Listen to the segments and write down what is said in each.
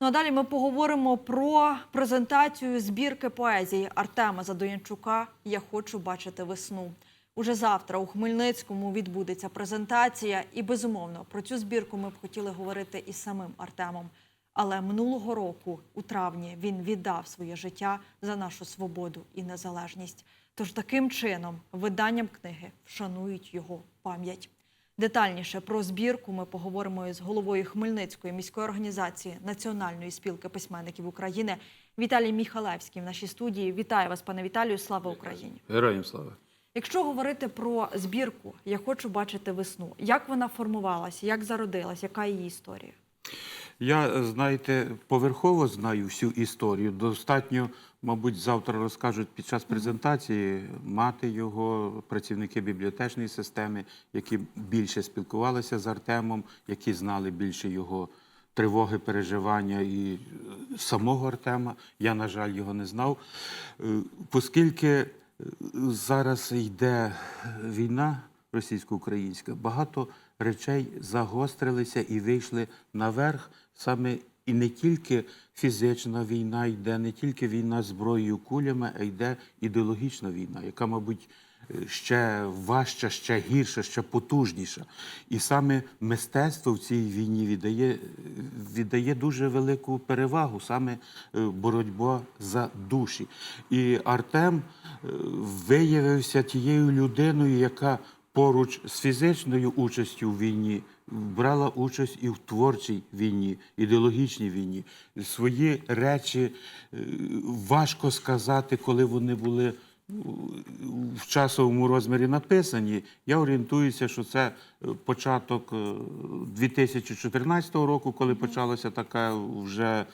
Ну а далі ми поговоримо про презентацію збірки поезії Артема Задоянчука Я хочу бачити весну. Уже завтра у Хмельницькому відбудеться презентація, і безумовно про цю збірку ми б хотіли говорити із самим Артемом. Але минулого року, у травні, він віддав своє життя за нашу свободу і незалежність. Тож таким чином, виданням книги вшанують його пам'ять. Детальніше про збірку ми поговоримо із головою Хмельницької міської організації Національної спілки письменників України Віталій Міхалевський в нашій студії. Вітаю вас, пане Віталію. Слава Україні! Героям слава. Якщо говорити про збірку, я хочу бачити весну. Як вона формувалася, як зародилась, яка її історія? Я, знаєте, поверхово знаю всю історію. Достатньо, мабуть, завтра розкажуть під час презентації мати його, працівники бібліотечної системи, які більше спілкувалися з Артемом, які знали більше його тривоги, переживання і е, самого Артема. Я, на жаль, його не знав. Е, Оскільки е, зараз йде війна російсько-українська, багато речей загострилися і вийшли наверх саме і не тільки фізична війна йде, не тільки війна зброєю кулями, а йде ідеологічна війна, яка, мабуть, ще важча, ще гірша, ще потужніша. І саме мистецтво в цій війні віддає, віддає дуже велику перевагу, саме е, боротьба за душі. І Артем е, виявився тією людиною, яка поруч з фізичною участю в війні брала участь і в творчій війні, ідеологічній війні. Свої речі е, важко сказати, коли вони були в часовому розмірі написані. Я орієнтуюся, що це е, початок е, 2014 року, коли почалася така вже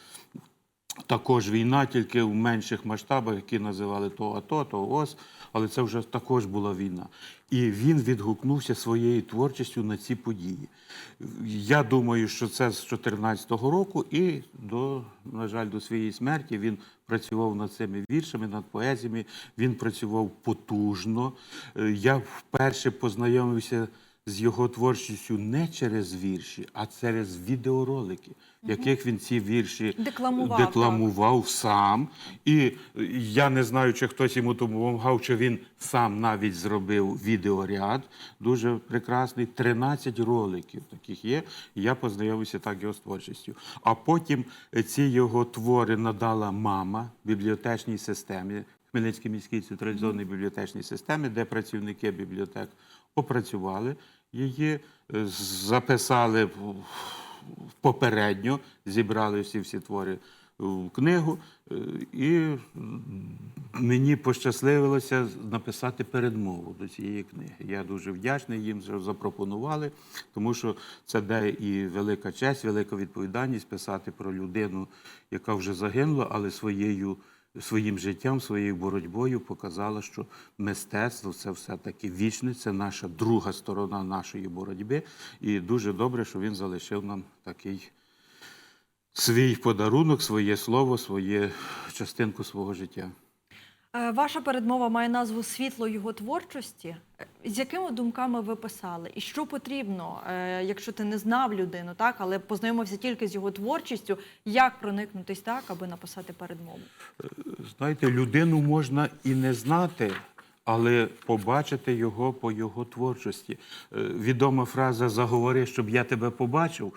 також війна, тільки в менших масштабах, які називали то АТО, то ОС, але це вже також була війна. І він відгукнувся своєю творчістю на ці події. Я думаю, що це з 2014 року, і до, на жаль, до своєї смерті він працював над цими віршами, над поезіями. Він працював потужно. Е, Я вперше познайомився з його творчістю не через вірші, а через відеоролики, в яких він ці вірші Декламував, декламував сам. І я не знаю, чи хтось йому допомагав, чи він сам навіть зробив відеоряд. Дуже прекрасний. 13 роликів таких є. І я познайомився так його з творчістю. А потім е, ці його твори надала мама бібліотечній системі. Хмельницькій міській централізованій бібліотечній системі, де працівники бібліотек опрацювали її, е, записали попередньо, зібрали всі всі твори в книгу, е, і мені пощасливилося написати передмову до цієї книги. Я дуже вдячний їм, що запропонували, тому що це де і велика честь, велика відповідальність писати про людину, яка вже загинула, але своєю. Своїм життям, своєю боротьбою показала, що мистецтво це все-таки вічне, це наша друга сторона нашої боротьби. І дуже добре, що він залишив нам такий свій подарунок, своє слово, своє частинку свого життя. Е, Ваша передмова має назву Світло його творчості. Е, З якими думками ви писали? І що потрібно, е, якщо ти не знав людину, так, але познайомився тільки з його творчістю, як проникнутись так, аби написати передмову? Знаєте, людину можна і не знати, але побачити його по його творчості. Е, Відома фраза заговори, щоб я тебе побачив.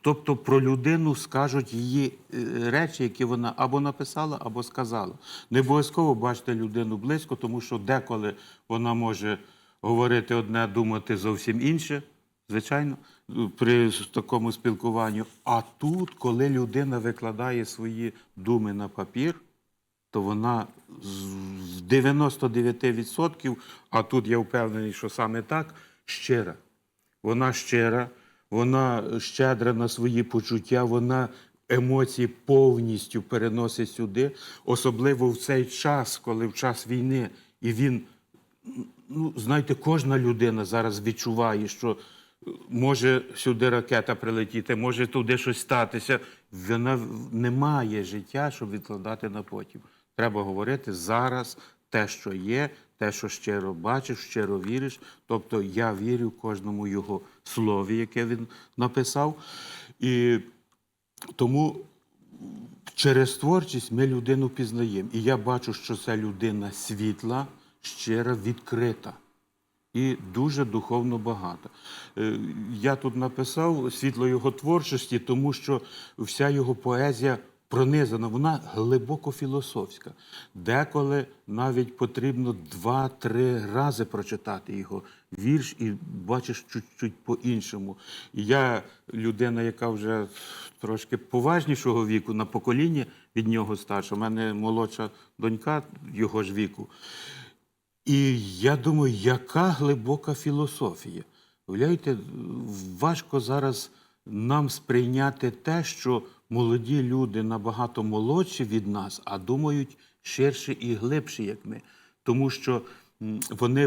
Тобто про людину скажуть її е, речі, які вона або написала, або сказала. Не обов'язково бачити людину близько, тому що деколи вона може говорити одне, думати зовсім інше. Звичайно, при такому спілкуванні. А тут, коли людина викладає свої думи на папір, то вона з 99%, а тут я впевнений, що саме так, щира. Вона щира, вона щедра на свої почуття, вона емоції повністю переносить сюди, особливо в цей час, коли в час війни, і він ну, знаєте, кожна людина зараз відчуває, що може сюди ракета прилетіти, може туди щось статися. Вона не має життя, щоб відкладати на потім. Треба говорити зараз те, що є, те, що щиро бачиш, щиро віриш. Тобто я вірю кожному його слові, яке він написав. І тому через творчість ми людину пізнаємо. І я бачу, що це людина світла, щира, відкрита і дуже духовно багата. Е, Я тут написав світло його творчості, тому що вся його поезія пронизана, вона глибоко філософська. Деколи навіть потрібно два-три рази прочитати його вірш і бачиш чуть-чуть по-іншому. Я людина, яка вже трошки поважнішого віку на покоління від нього старша. У мене молодша донька його ж віку. І я думаю, яка глибока філософія. Уявляєте, важко зараз нам сприйняти те, що молоді люди набагато молодші від нас, а думають ширше і глибше, як ми. Тому що вони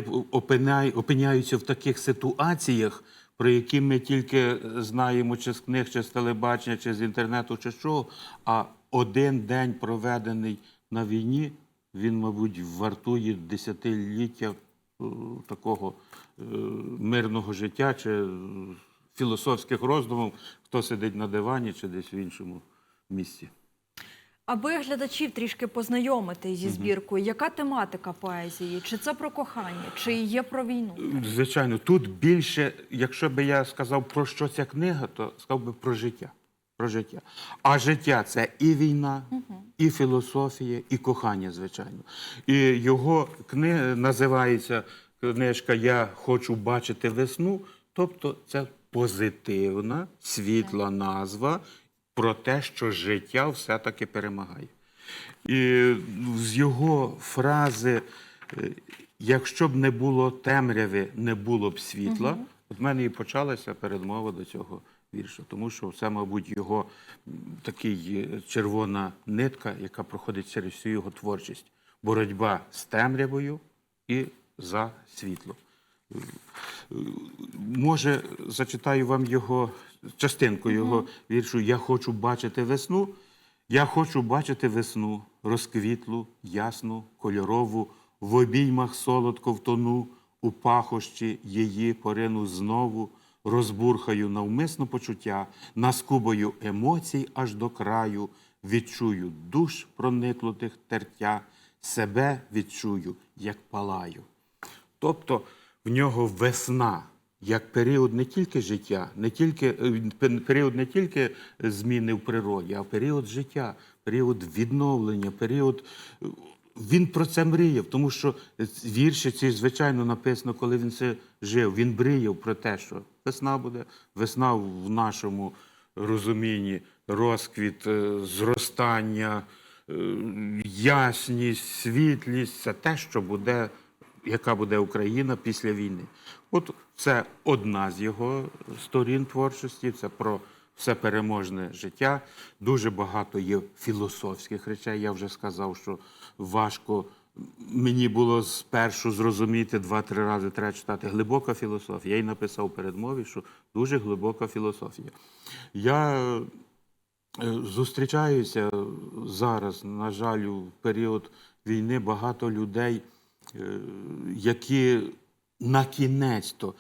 опиняються в таких ситуаціях, про які ми тільки знаємо чи з книг, чи з телебачення, чи з інтернету, чи що. А один день проведений на війні, він, мабуть, вартує десятиліття е, такого е, мирного життя чи е, філософських роздумів, хто сидить на дивані чи десь в іншому місці. Аби глядачів трішки познайомити зі збіркою, яка тематика поезії? Чи це про кохання, чи є про війну? Звичайно, тут більше, якщо би я сказав про що ця книга, то сказав би про життя. Про життя. А життя це і війна, і філософія, і кохання, звичайно. І його книга називається книжка Я хочу бачити весну. Тобто це позитивна, світла назва про те, що життя все-таки перемагає. І з його фрази, е, якщо б не було темряви, не було б світла, от в мене і почалася передмова до цього вірша, тому що це, мабуть, його такий е, червона нитка, яка проходить через всю його творчість. Боротьба з темрявою і за світло. Може, зачитаю вам його частинку його віршу Я хочу бачити весну. Я хочу бачити весну, розквітлу, ясну, кольорову, в обіймах солодко втону, у пахощі її порину знову, розбурхаю навмисно почуття, наскубаю емоцій аж до краю, відчую душ прониклотих тертя, себе відчую, як палаю. Тобто в нього весна як період не тільки життя, не тільки е, період не тільки зміни в природі, а період життя, період відновлення, період. е, Він про це мріяв, тому що вірші ці, звичайно, написано, коли він це жив. Він мріяв про те, що весна буде, весна в нашому розумінні, розквіт, е, зростання, ясність, світлість це те, що буде яка буде Україна після війни. От це одна з його сторін творчості, це про все переможне життя. Дуже багато є філософських речей. Я вже сказав, що важко мені було спершу зрозуміти два-три рази треба читати. Глибока філософія. Я й написав передмові, що дуже глибока філософія. Я е, Зустрічаюся зараз, на жаль, у період війни багато людей, які на кінець-то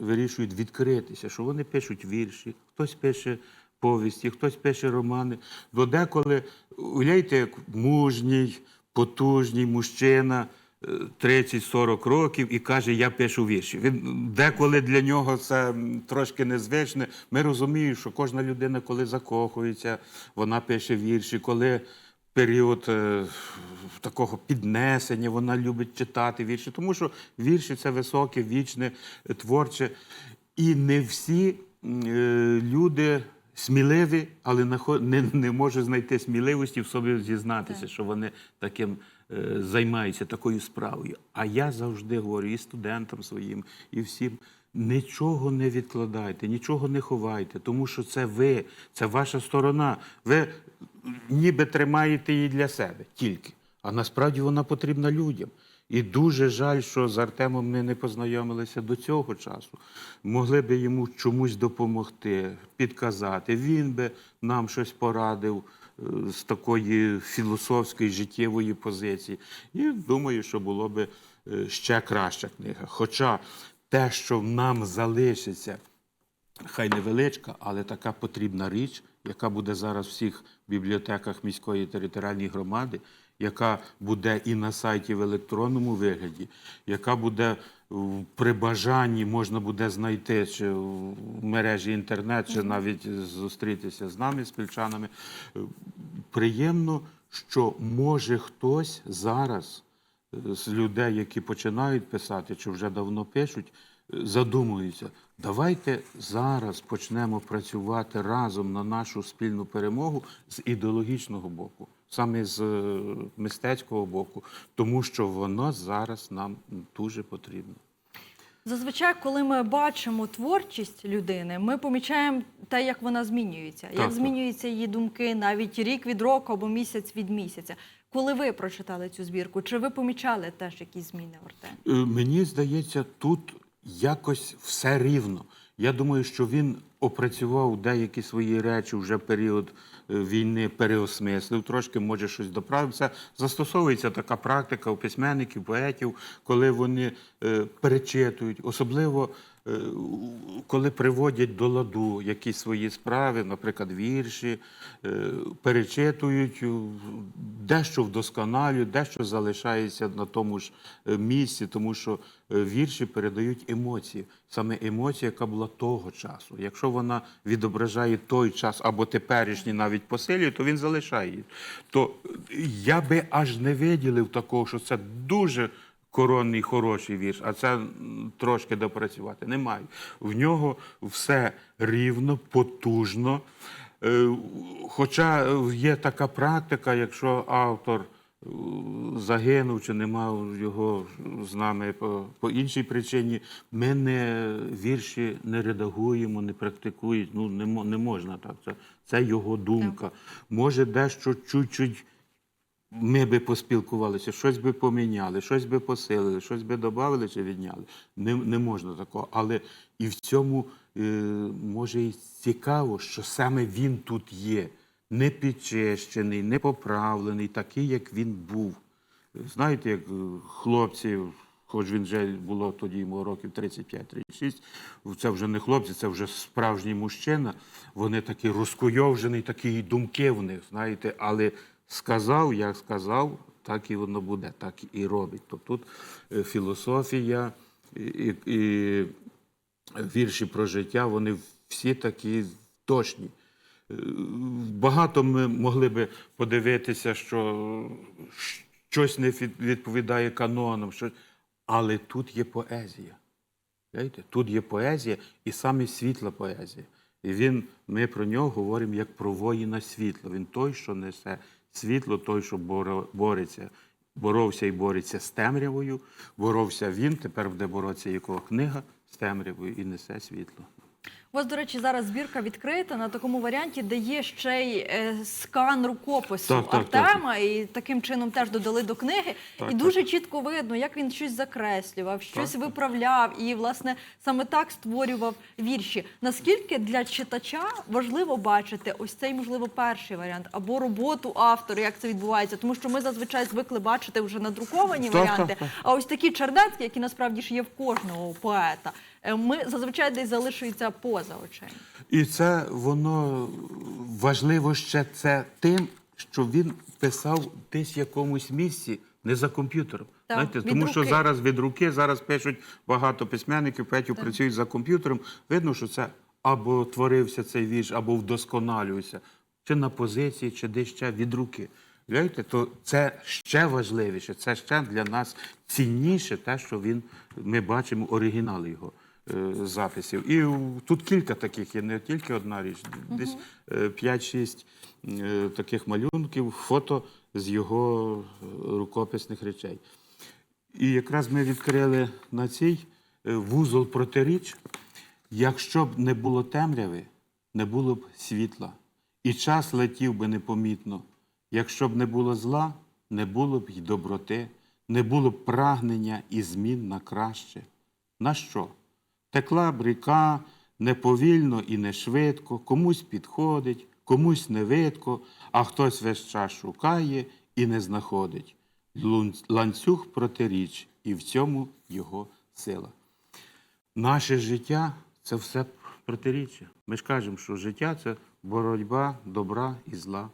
вирішують відкритися, що вони пишуть вірші, хтось пише повісті, хтось пише романи. Бо деколи, уявляєте, як мужній, потужній мужчина. е, 30-40 років і каже, я пишу вірші. Він деколи для нього це трошки незвичне. Ми розуміємо, що кожна людина, коли закохується, вона пише вірші, коли період е, такого піднесення, вона любить читати вірші, тому що вірші це високе, вічне, е, творче. І не всі е, люди сміливі, але не, не можуть знайти сміливості в собі зізнатися, що вони таким е, займаються такою справою. А я завжди говорю і студентам своїм, і всім. Нічого не відкладайте, нічого не ховайте, тому що це ви, це ваша сторона. Ви ніби тримаєте її для себе тільки. А насправді вона потрібна людям. І дуже жаль, що з Артемом ми не познайомилися до цього часу. Могли би йому чомусь допомогти, підказати. Він би нам щось порадив е, з такої філософської життєвої позиції. І думаю, що було би е, ще краща книга. Хоча те, що нам залишиться, хай невеличка, але така потрібна річ, яка буде зараз в всіх бібліотеках міської територіальної громади, яка буде і на сайті в електронному вигляді, яка буде при бажанні можна буде знайти чи в мережі інтернет, чи навіть зустрітися з нами, спільчанами. Е, Приємно, що може хтось зараз з людей, які починають писати, чи вже давно пишуть, задумуються. Давайте зараз почнемо працювати разом на нашу спільну перемогу з ідеологічного боку, саме з е, мистецького боку, тому що воно зараз нам дуже потрібно. Зазвичай, коли ми бачимо творчість людини, ми помічаємо те, як вона змінюється, Так, як змінюються її думки навіть рік від року або місяць від місяця. Коли ви прочитали цю збірку, чи ви помічали теж якісь зміни, Артем? Е, Мені здається, тут якось все рівно. Я думаю, що він опрацював деякі свої речі вже період е, війни, переосмислив трошки, може щось доправив. Це застосовується така практика у письменників, поетів, коли вони е, перечитують, особливо коли приводять до ладу якісь свої справи, наприклад, вірші, е, перечитують, е, дещо вдосконалюють, дещо залишається на тому ж е, місці, тому що е, вірші передають емоції, саме емоція, яка була того часу. Якщо вона відображає той час або теперішній навіть посилює, то він залишає її. То е, я би аж не виділив такого, що це дуже коронний хороший вірш, а це трошки допрацювати. Немає. В нього все рівно, потужно. Е, Хоча є така практика, якщо автор е, загинув чи нема його з нами по, по іншій причині, ми не вірші не редагуємо, не практикуємо. Ну не, не можна так. Це, це його думка. Може, дещо чуть-чуть ми би поспілкувалися, щось би поміняли, щось би посилили, щось би додали чи відняли. Не, не можна такого. Але і в цьому е, може і цікаво, що саме він тут є, не підчищений, не поправлений, такий, як він був. Знаєте, як е, хлопці, хоч він вже було тоді йому років 35-36, це вже не хлопці, це вже справжній мужчина. Вони такі розкуйовжені, такі думки в них, знаєте, але сказав, як сказав, так і воно буде, так і робить. Тобто тут е, філософія і, і, вірші про життя, вони всі такі точні. Е, Багато ми могли би подивитися, що щось не відповідає канонам, що... але тут є поезія. Тут є поезія і саме світла поезія. І він, ми про нього говоримо як про воїна світла. Він той, що несе світло, той, що бореться, боровся і бореться з темрявою. Боровся він, тепер буде боротися його книга з темрявою і несе світло. У вас, до речі, зараз збірка відкрита на такому варіанті, де є ще й е, скан рукопису Так, так, так. Артема, і таким чином теж додали до книги. Так, і дуже чітко видно, як він щось закреслював, щось Так, так. виправляв, і власне саме так створював вірші. Наскільки для читача важливо бачити ось цей, можливо, перший варіант або роботу автора, як це відбувається, тому що ми зазвичай звикли бачити вже надруковані Так, варіанти. так, так. А ось такі чернецькі, які насправді ж є в кожного поета, ми зазвичай десь залишуються поза очей. І це воно важливо ще це тим, що він писав десь в якомусь місці, не за комп'ютером. Знаєте, тому що зараз від руки, зараз пишуть багато письменників, поетів працюють за комп'ютером. Видно, що це або творився цей вірш, або вдосконалювався, чи на позиції, чи десь ще від руки. Знаєте, то це ще важливіше, це ще для нас цінніше, те, що він, ми бачимо оригінал його е, записів. І тут кілька таких є, не тільки одна річ, десь е, 5-6 е, таких малюнків, фото з його е, рукописних речей. І якраз ми відкрили на цій е, вузол протиріч. Якщо б не було темряви, не було б світла, і час летів би непомітно. Якщо б не було зла, не було б й доброти, не було б прагнення і змін на краще. На що? Текла б ріка не і не швидко, комусь підходить, комусь не видко, а хтось весь час шукає і не знаходить. Ланцюг протиріч, і в цьому його сила. Наше життя це все протиріччя. Ми ж кажемо, що життя це боротьба добра і зла.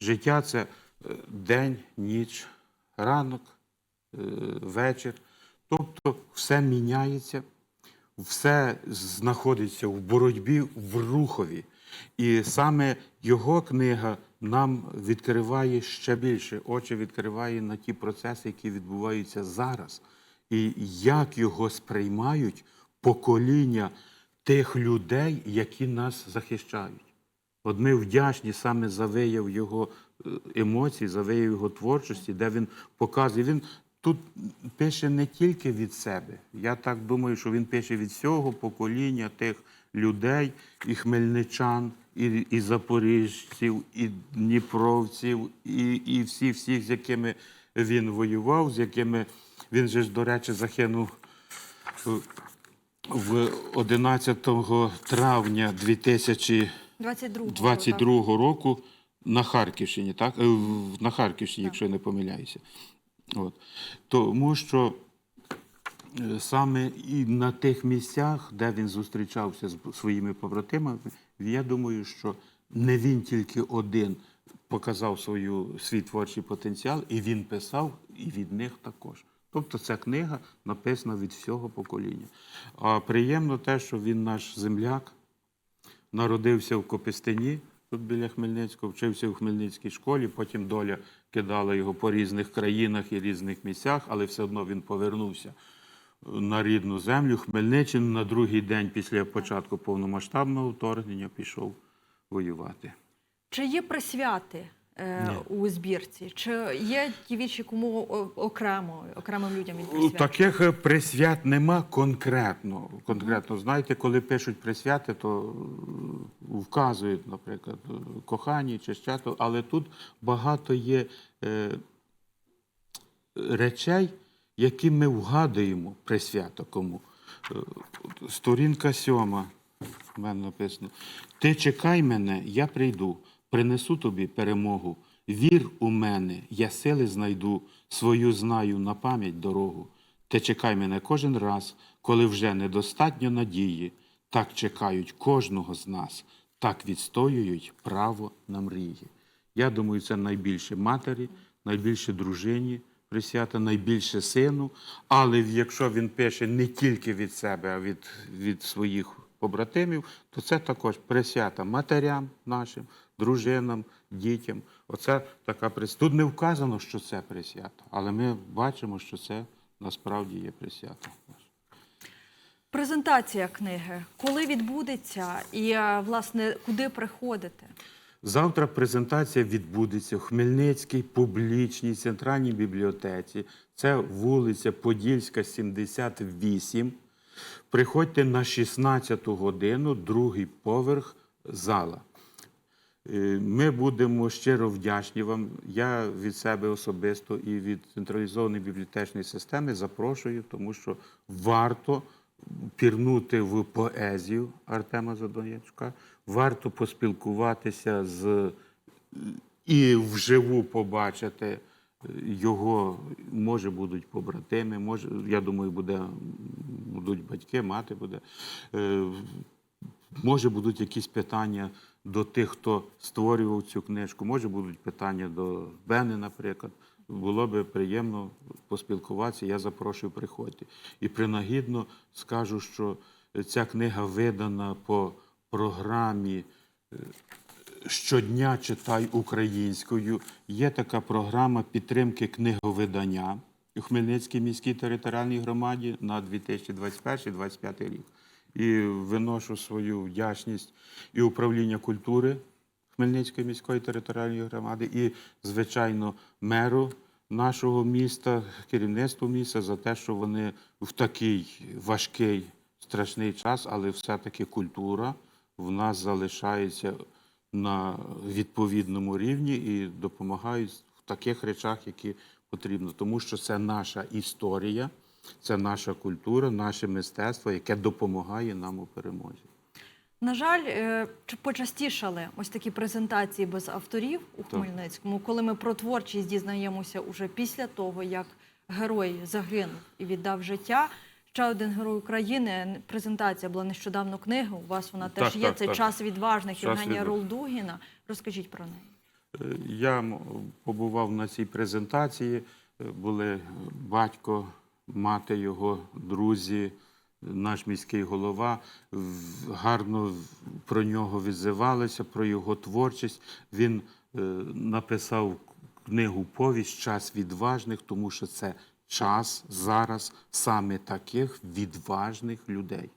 Життя це е, день, ніч, ранок, е, вечір. Тобто все міняється, все знаходиться в боротьбі, в рухові. І саме його книга нам відкриває ще більше, очі відкриває на ті процеси, які відбуваються зараз, і як його сприймають покоління тих людей, які нас захищають. От ми вдячні саме за вияв його е, емоцій, за вияв його творчості, де він показує. Він тут пише не тільки від себе. Я так думаю, що він пише від всього покоління тих людей, і хмельничан, і, і запоріжців, і дніпровців, і, і всіх, всіх, з якими він воював, з якими він же ж, до речі, загинув е, в 11 травня 2000 22 року на Харківщині, так? Е, На Харківщині, якщо я не помиляюся. От. Тому що е, саме і на тих місцях, де він зустрічався з своїми побратимами, я думаю, що не він тільки один показав свою, свій творчий потенціал, і він писав, і від них також. Тобто ця книга написана від всього покоління. А приємно те, що він наш земляк, народився в Копистині, тут біля Хмельницького, вчився в Хмельницькій школі, потім доля кидала його по різних країнах і різних місцях, але все одно він повернувся на рідну землю, Хмельниччину на другий день після початку повномасштабного вторгнення пішов воювати. Чи є присвяти е, у збірці? Чи є ті вічі, кому окремо, окремим людям він У? Таких е, присвят нема конкретно. Конкретно, знаєте, коли пишуть присвяти, то е, вказують, наприклад, кохані чи ще то, але тут багато є е, речей, які ми вгадуємо присвято кому. Сторінка сьома. В мене написано: Ти чекай мене, я прийду, принесу тобі перемогу. Вір у мене, я сили знайду, свою знаю на пам'ять дорогу. Ти чекай мене кожен раз, коли вже недостатньо надії. Так чекають кожного з нас, так відстоюють право на мрії. Я думаю, це найбільше матері, найбільше дружині присвята, найбільше сину. Але якщо він пише не тільки від себе, а від, від своїх побратимів, то це також присвята матерям нашим, дружинам, дітям. Оце така прис... Тут не вказано, що це присвята, але ми бачимо, що це насправді є присвята. Презентація книги. Коли відбудеться і, е, власне, куди приходити? Завтра презентація відбудеться в Хмельницькій публічній центральній бібліотеці. Це вулиця Подільська, 78. Приходьте на 16 годину, другий поверх зала. Е, Ми будемо щиро вдячні вам. Я від себе особисто і від централізованої бібліотечної системи запрошую, тому що варто пірнути в поезію Артема Задонячка, варто поспілкуватися з і вживу побачити е, його, може, будуть побратими, може, я думаю, буде, будуть батьки, мати буде. Е, Може, будуть якісь питання до тих, хто створював цю книжку, може, будуть питання до Бени, наприклад. Було би приємно поспілкуватися, я запрошую, приходьте. І принагідно скажу, що ця книга видана по програмі е, щодня читай українською. Є така програма підтримки книговидання у Хмельницькій міській територіальній громаді на 2021-2025 рік. І виношу свою вдячність і управління культури Хмельницької міської територіальної громади, і, звичайно, меру нашого міста, керівництву міста за те, що вони в такий важкий, страшний час, але все-таки культура в нас залишається на відповідному рівні і допомагають в таких речах, які потрібно. Тому що це наша історія, це наша культура, наше мистецтво, яке допомагає нам у перемозі. На жаль, е, почастішали ось такі презентації без авторів у Хмельницькому, коли ми про творчість дізнаємося уже після того, як герой загинув і віддав життя. Ще один герой України. Презентація була нещодавно книги. У вас вона теж Так, є. так, Це так. час відважних Євгенія відважних». Ролдугіна. Розкажіть про неї. Е, Я побував на цій презентації. Е, Були батько, мати його, друзі, наш міський голова. Гарно про нього відзивалися, про його творчість. Він е, написав книгу Повість Час відважних, тому що це час зараз саме таких відважних людей.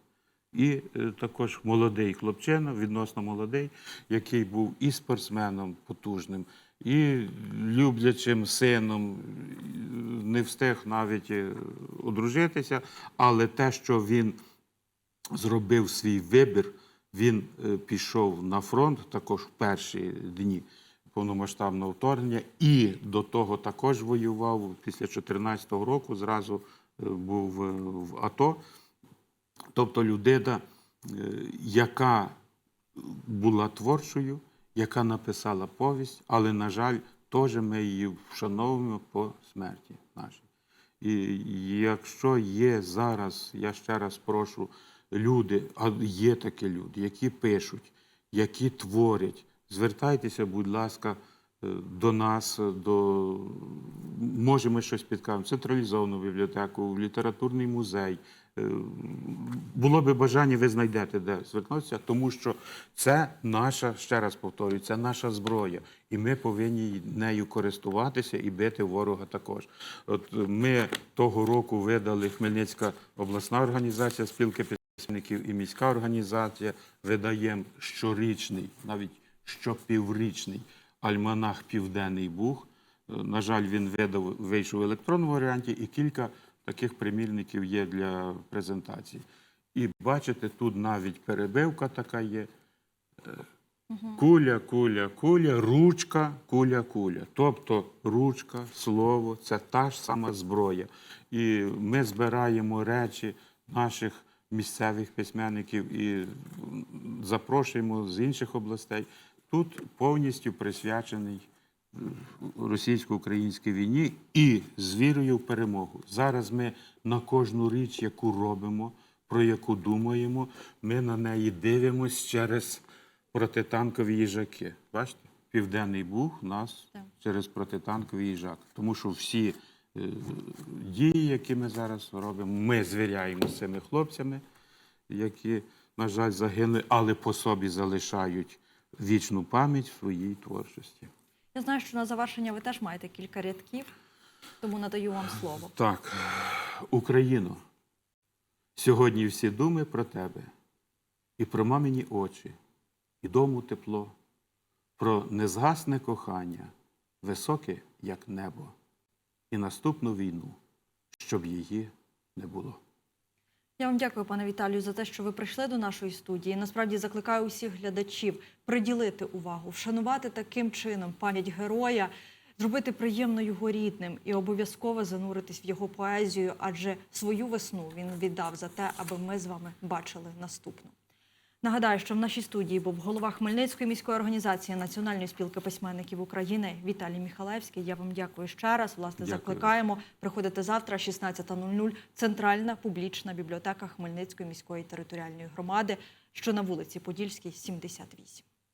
І е, також молодий хлопчина, відносно молодий, який був і спортсменом потужним, і люблячим сином, не встиг навіть е, одружитися, але те, що він зробив свій вибір, він е, пішов на фронт також в перші дні повномасштабного вторгнення, і до того також воював. Після 2014 року, зразу е, був в АТО. Тобто людина, яка була творчою, яка написала повість, але, на жаль, теж ми її вшановуємо по смерті нашій. І якщо є зараз, я ще раз прошу, люди, а є такі люди, які пишуть, які творять, звертайтеся, будь ласка, е, до нас, е, до може ми щось підкажемо, централізовану бібліотеку, літературний музей. Е, Було би бажання, ви знайдете, де звернутися, тому що це наша, ще раз повторюю, це наша зброя, і ми повинні нею користуватися і бити ворога також. От ми того року видали Хмельницька обласна організація спілки письменників і міська організація. Видаємо щорічний, навіть щопіврічний альманах Південний Буг. Е, На жаль, він видав, вийшов в електронному варіанті, і кілька таких примірників є для презентації. І бачите, тут навіть перебивка така є. Куля, куля, куля, ручка, куля, куля. Тобто ручка, слово це та ж сама зброя. І ми збираємо речі наших місцевих письменників і запрошуємо з інших областей. Тут повністю присвячений російсько-українській війні і з вірою в перемогу. Зараз ми на кожну річ, яку робимо, про яку думаємо, ми на неї дивимося через протитанкові їжаки. Бачите? Південний Буг у нас Так. через протитанковий їжак. Тому що всі е, дії, які ми зараз робимо, ми звіряємо з цими хлопцями, які, на жаль, загинули, але по собі залишають вічну пам'ять в своїй творчості. Я знаю, що на завершення ви теж маєте кілька рядків, тому надаю вам слово. Так, Україно, сьогодні всі думи про тебе, і про мамині очі, і дому тепло, про незгасне кохання, високе, як небо, і наступну війну, щоб її не було. Я вам дякую, пане Віталію, за те, що ви прийшли до нашої студії. Насправді закликаю усіх глядачів приділити увагу, вшанувати таким чином пам'ять героя, зробити приємно його рідним і обов'язково зануритись в його поезію, адже свою весну він віддав за те, аби ми з вами бачили наступну. Нагадаю, що в нашій студії був голова Хмельницької міської організації Національної спілки письменників України Віталій Міхалевський. Я вам дякую ще раз. Власне, Дякую. закликаємо приходити завтра, 16.00, центральна публічна бібліотека Хмельницької міської територіальної громади, що на вулиці Подільській, 78.